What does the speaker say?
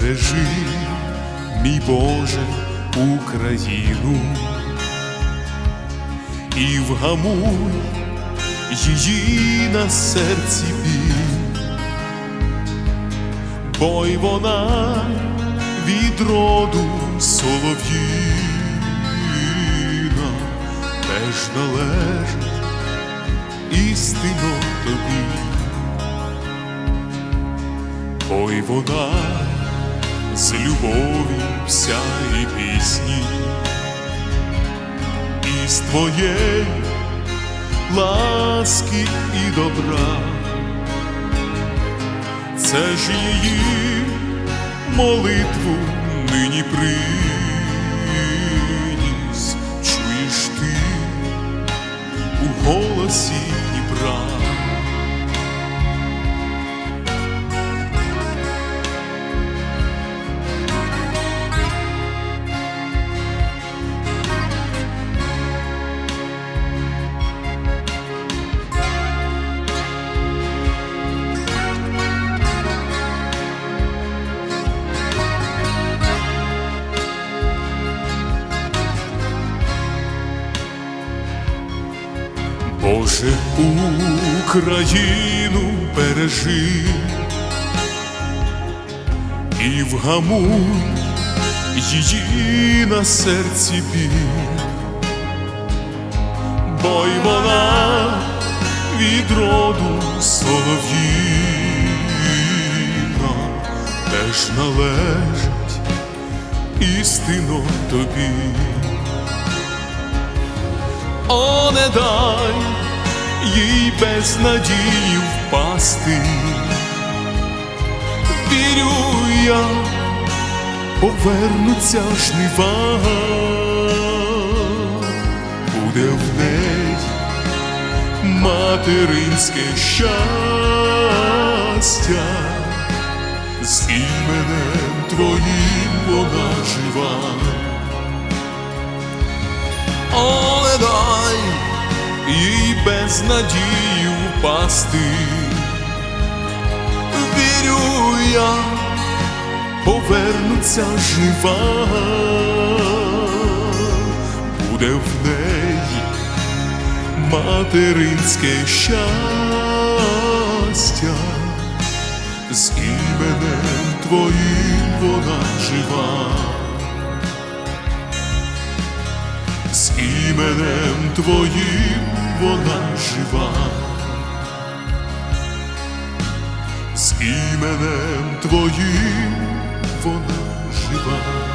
бережи, мій Боже, Україну і вгамуй її на серці біль, бо й вона від роду солов'їна теж належить істинно тобі. Ой вона з любові вся і пісні, і з твоєї ласки і добра, це ж її молитву нині приніс, чуєш ти у голосі Боже, Україну бережи. І вгамуй її на серці біль, бо й вона від роду солов'їна. Теж належить істинно тобі. О, не дай їй без надії впасти. Вірю я, повернуться жнива, буде в неї материнське щастя, з іменем твоїм вона жива. Без надії впасти. Вірю я, повернуться жива, буде в неї материнське щастя, з іменем твоїм вона жива. з іменем твоїм вона жива, з іменем твоїм вона жива.